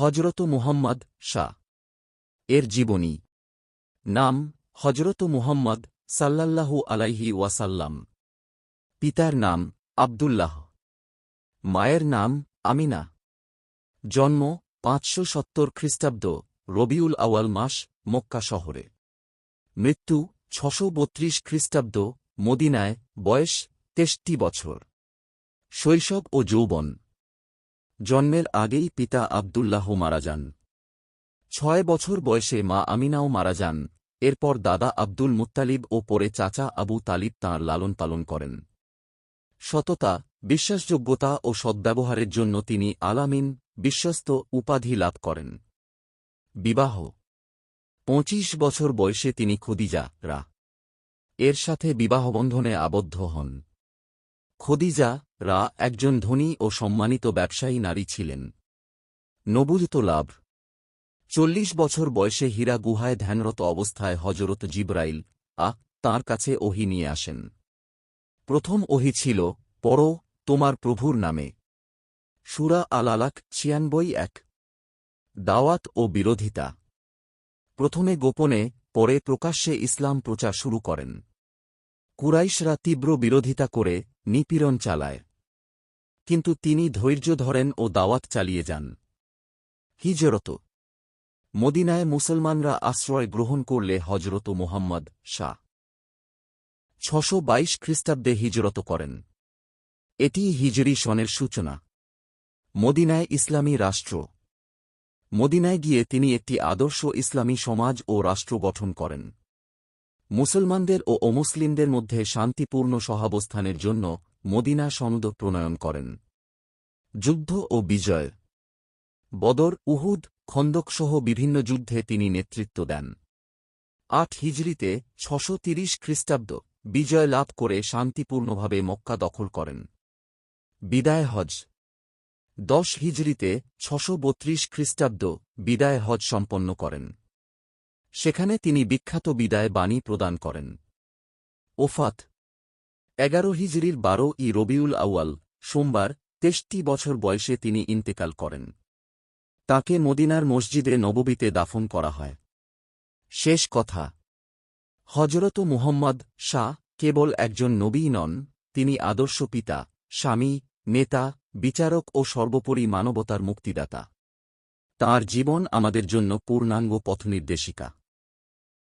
হজরত মুহাম্মদ শাহ। এর জীবনী। নাম হজরত মুহাম্মদ সাল্লাল্লাহু আলাইহি ওয়াসাল্লাম। পিতার নাম, আবদুল্লাহ। মায়ের নাম, আমিনা। জন্ম, পাঁচশো সত্তর খ্রিস্টাব্দ, রবিউল আওয়াল মাস, মক্কা শহরে। মৃত্যু, ছশো বত্রিশ খ্রিস্টাব্দ, মদিনায়, বয়স তেষ্টি বছর। শৈশব ও যৌবন। জন্মের আগেই পিতা আবদুল্লাহ মারা যান। ছয় বছর বয়সে মা আমিনাও মারা যান। এরপর দাদা আব্দুল মুত্তালিব ও পরে চাচা আবু তালিব তাঁর লালন পালন করেন। সততা, বিশ্বাসযোগ্যতা ও সদ্ব্যবহারের জন্য তিনি আলামিন, বিশ্বস্ত উপাধি লাভ করেন। বিবাহ। পঁচিশ বছর বয়সে তিনি খদিজা রা এর সাথে বিবাহবন্ধনে আবদ্ধ হন। খদিজা রা একজন ধনী ও সম্মানিত ব্যবসায়ী নারী ছিলেন। নবুজত লাভ। চল্লিশ বছর বয়সে হীরা গুহায় ধ্যানরত অবস্থায় হজরত জিব্রাইল, আ, তাঁর কাছে ওহি নিয়ে আসেন। প্রথম ওহি ছিল, পড়, তোমার প্রভুর নামে। সুরা আল আলাক ছিয়ানবই এক। দাওয়াত ও বিরোধিতা। প্রথমে গোপনে, পরে প্রকাশ্যে ইসলাম প্রচার শুরু করেন। কুরাইশরা তীব্র বিরোধিতা করে নিপীড়ন চালায়। কিন্তু তিনি ধৈর্য ধরেন ও দাওয়াত চালিয়ে যান। হিজরত। মদিনায় মুসলমানরা আশ্রয় গ্রহণ করলে হজরত মোহাম্মদ শাহ ছশো বাইশ খ্রিস্টাব্দে হিজরত করেন। এটি হিজরি সনের সূচনা। মদিনায় ইসলামী রাষ্ট্র। মদিনায় গিয়ে তিনি একটি আদর্শ ইসলামী সমাজ ও রাষ্ট্র গঠন করেন। মুসলমানদের ও অমুসলিমদের মধ্যে শান্তিপূর্ণ সহাবস্থানের জন্য মদিনা সনদ প্রণয়ন করেন। যুদ্ধ ও বিজয়। বদর, উহুদ, খন্দকসহ বিভিন্ন যুদ্ধে তিনি নেতৃত্ব দেন। আট হিজড়িতে ছশো তিরিশ খ্রিস্টাব্দ বিজয় লাভ করে শান্তিপূর্ণভাবে মক্কা দখল করেন। বিদায় হজ। দশ হিজড়িতে ছশো বত্রিশ খ্রিস্টাব্দ বিদায় হজ সম্পন্ন করেন। সেখানে তিনি বিখ্যাত বিদায় বাণী প্রদান করেন। ওফাত। এগারো হিজড়ির বারো ই রবিউল আউয়াল, সোমবার, তেষ্টি বছর বয়সে তিনি ইন্তেকাল করেন। তাকে মদিনার মসজিদে নববীতে দাফন করা হয়। শেষ কথা। হজরত মুহম্মদ শাহ কেবল একজন নবী নন, তিনি আদর্শ পিতা, স্বামী, নেতা, বিচারক ও সর্বোপরি মানবতার মুক্তিদাতা। তার জীবন আমাদের জন্য পূর্ণাঙ্গ পথনির্দেশিকা।